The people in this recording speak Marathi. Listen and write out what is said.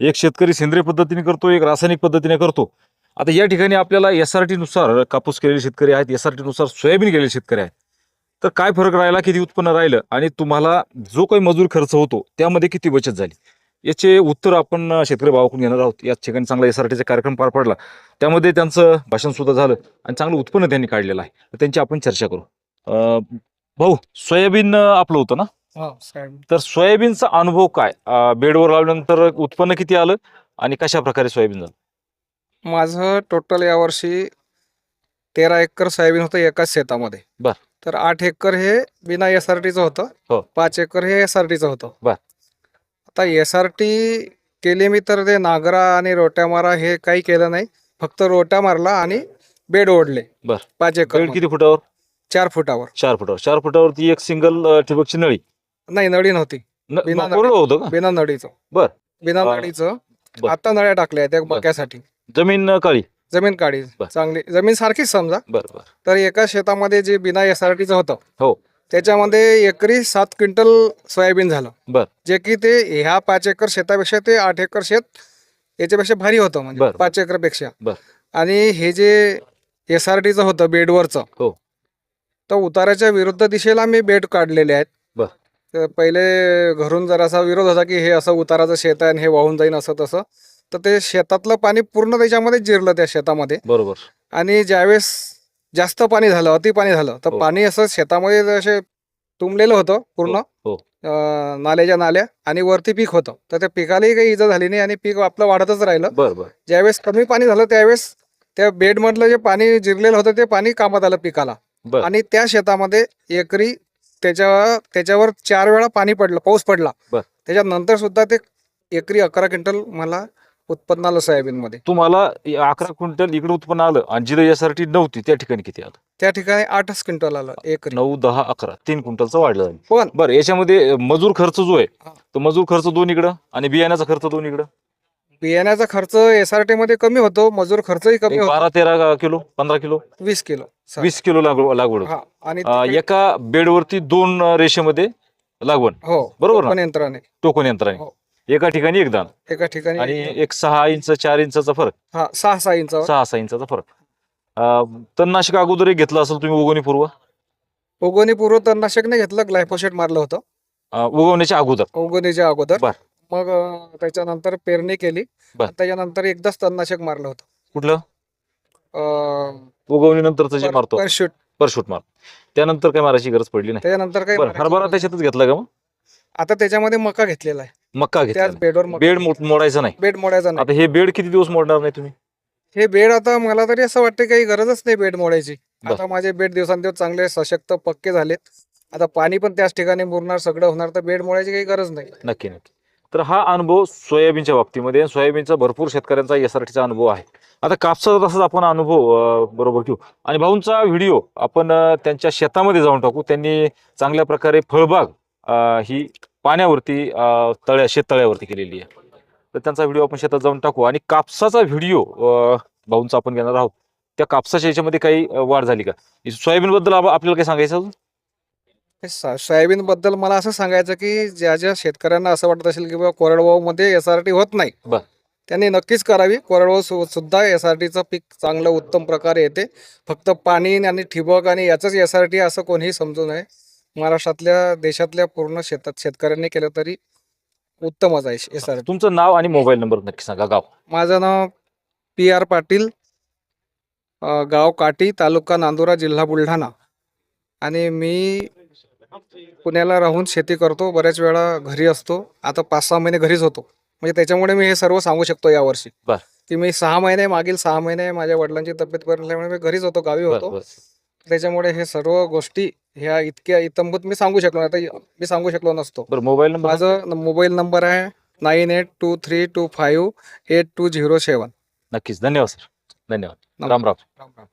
एक शेतकरी सेंद्रिय पद्धतीने करतो एक रासायनिक पद्धतीने करतो. आता या ठिकाणी आपल्याला एस आर टीनुसार कापूस केलेले शेतकरी आहेत एस आर टीनुसार सोयाबीन केलेले शेतकरी आहेत. तर काय फरक राहिला किती उत्पन्न राहिलं आणि तुम्हाला जो काही मजूर खर्च होतो त्यामध्ये किती बचत झाली? याचे उत्तर आपण शेतकरी भावाकडून घेणार आहोत. या ठिकाणी चांगला एस आर टीचा कार्यक्रम पार पडला. त्यामध्ये त्यांचं भाषणसुद्धा झालं आणि चांगलं उत्पन्न त्यांनी काढलेलं आहे. त्यांची आपण चर्चा करू. भाऊ सोयाबीन आपलं होतं ना? तर सोयाबीनचा अनुभव काय? बेडवर लावल्यानंतर उत्पन्न किती आलं आणि कशा प्रकारे सोयाबीन झालं? माझं टोटल यावर्षी तेरा एकर सोयाबीन होतं एकाच शेतामध्ये. बर. तर आठ एकर हे बिना एस आर टीचं हो. होतं. पाच एकर हे एस आर टीचं होतं. बर. आता एस आर टी केले मी तर ते नागरा आणि रोट्या मारा हे काही केलं नाही. फक्त रोट्या मारला आणि बेड ओढले. बर. पाच एकर किती फुटावर? चार फुटावर. चार फुटावर. चार फुटावरती एक सिंगल ठिबकची नळी. नाही नळी नव्हती न- बिना कोरडं होतं का बिना नळीचं बर. बिना अं, नळीचं बर. आता नळ्या टाकल्या त्या. मक्यासाठी जमीन अं, काळी जमीन काढी बर. चांगली जमीन सारखीच समजा बरं बरं तर एका शेतामध्ये जे बिना एस आर टीचं होतं हो. त्याच्यामध्ये एकरी सात क्विंटल सोयाबीन झालं बर. जे की ते ह्या पाच एकर शेतापेक्षा ते आठ एकर शेत याच्यापेक्षा भारी होतं म्हणजे बर. पाच एकरपेक्षा बर. आणि हे जे एस आर टीचं होतं बेडवरचं हो. तर उताराच्या विरुद्ध दिशेला मी बेड काढलेले आहेत बर. तर पहिले घरून जरासा विरोध होता की हे असं उताराचं शेत आहे आणि हे वाहून जाईन असं तसं तर ते शेतातलं पाणी पूर्ण त्याच्यामध्ये जिरलं त्या शेतामध्ये बरोबर आणि ज्यावेळेस जास्त पाणी झालं अति पाणी झालं तर हो. पाणी असं शेतामध्ये असे तुंबलेलं होतं पूर्ण हो. अं, नाल्याच्या नाल्या आणि वरती पीक होतं तर त्या पिकालाही काही इजा झाली नाही आणि पीक आपलं वाढतच राहिलं बरं बरं ज्यावेळेस कमी पाणी झालं त्यावेळेस त्या बेडमधलं जे पाणी जिरलेलं होतं ते पाणी कामात आलं पिकाला बर. आणि त्या शेतामध्ये एकरी त्याच्या त्याच्यावर चार वेळा पाणी पडलं पाऊस पडला. बर. त्याच्यानंतर सुद्धा ते एकरी अकरा क्विंटल मला उत्पन्न आलं सोयाबीन मध्ये तुम्हाला अकरा क्विंटल इकडे उत्पन्न आलं आणि जिथं टी नव्हती त्या ठिकाणी किती आलं? त्या ठिकाणी आठच क्विंटल आलं एकरी. नऊ दहा अकरा तीन क्विंटलचं वाढलं. पण बरं याच्यामध्ये मजूर खर्च जो आहे हा. तो मजूर खर्च दोन इकडं आणि बियाण्याचा खर्च दोन इकडं? बियाण्याचा खर्च एस आर टी मध्ये कमी होतो मजूर खर्चही कमी एक होतो. बारा तेरा किलो पंधरा किलो? वीस किलो वीस किलो लागवड लागवड होते. हा आणि अं, तिकडे- एका बेडवरती दोन अं, रेषेमध्ये लागवड हो बरोबर ना? पण यंत्राने. टोकन यंत्राने. हो. एका ठिकाणी एक दान. एका ठिकाणी आणि एक सहा इंच चार इंचाचा फरक. हा सहा सहा इंचावर. सहा सहा इंचाचा फरक. अं, तणनाशक अगोदर एक घेतलं असेल तुम्ही उगवणी पूर्व उगवणी पूर्व तणनाशकने घेतलं ग्लायफोसेट मारलं होतं. उगवण्याच्या अगोदर. उगवणीच्या अगोदर. बर. मग अं, त्याच्यानंतर पेरणी केली. बर. त्याच्यानंतर एकदाच तणनाशक मारलं होतं. कुठलं? अं, उगवणीनंतरचं जे पर- मारतो. परशूट. परशूट मार. त्यानंतर काय मारायची गरज पडली नाही. त्याच्यानंतर काही बरं मारायचं हरभरा. त्याच्यातच घेतला का मग? आता त्याच्यामध्ये मका घेतलेला आहे. मक्का घेतला त्याच बेडवर मका- बेड मोड- मोडायचं नाही. बेड मोडायचा नाही. आता हे बेड किती दिवस मोडणार नाही तुम्ही? हे बेड आता मला तरी असं वाटतं काही गरजच नाही बेड मोडायची. बर. आता माझे बेड दिवसांदिवस चांगले सशक्त पक्के झालेत. आता पाणी पण त्याच ठिकाणी मुरणार सगळं होणार तर बेड मोडायची काही गरज नाही. नक्की नक्की. तर हा अनुभव सोयाबीनच्या बाबतीमध्ये सोयाबीनचा भरपूर शेतकऱ्यांचा एस आर टीचा अनुभव आहे. आता कापसाचा तसाच आपण अनुभव बरोबर घेऊ. आणि भाऊंचा व्हिडिओ आपण त्यांच्या शेतामध्ये जाऊन टाकू. त्यांनी चांगल्या प्रकारे फळबाग ही पाण्यावरती तळ्या शेततळ्यावरती केलेली आहे. तर त्यांचा व्हिडिओ आपण शेतात जाऊन टाकू. आणि कापसाचा व्हिडिओ भाऊंचा आपण घेणार आहोत. त्या कापसाच्या याच्यामध्ये काही वाढ झाली का? सोयाबीनबद्दल आपल्याला काही सांगायचं अजून? सोयाबीन बद्दल मला असं सांगायचं की ज्या ज्या शेतकऱ्यांना असं वाटत असेल की बाबा कोरडवाहू मध्ये एस आर टी होत नाही. त्यांनी नक्कीच करावी. कोरडवाहू सुद्धा एस आर टीचं पीक चांगलं उत्तम प्रकारे येते. फक्त पाणी आणि ठिबक आणि याचंच एस आर टी असं कोणीही समजू नये. महाराष्ट्रातल्या देशातल्या पूर्ण शेतात शेतकऱ्यांनी केलं तरी उत्तमच आहे एस आर टी तुमचं नाव आणि मोबाईल नंबर नक्की सांगा गाव. माझं नाव पी आर पाटील गाव काटी तालुका नांदुरा जिल्हा बुलढाणा. आणि मी पुण्याला राहून शेती करतो बऱ्याच वेळा घरी असतो. आता पाच सहा महिने घरीच होतो. म्हणजे त्याच्यामुळे मी हे सर्व सांगू शकतो यावर्षी. बर. की मी सहा महिने मागील सहा महिने माझ्या वडिलांची तब्येत बरी नसल्यामुळे मी घरीच होतो गावी बरं, होतो. बरं. त्याच्यामुळे हे सर्व गोष्टी ह्या इतक्या इतंभूत मी सांगू शकलो नाही. आता मी सांगू शकलो नसतो. बरं मोबाईल नंबर? माझं मोबाईल नंबर आहे nine eight two three two five eight two zero seven. नक्कीच. धन्यवाद सर. धन्यवाद. राम राम. राम राम.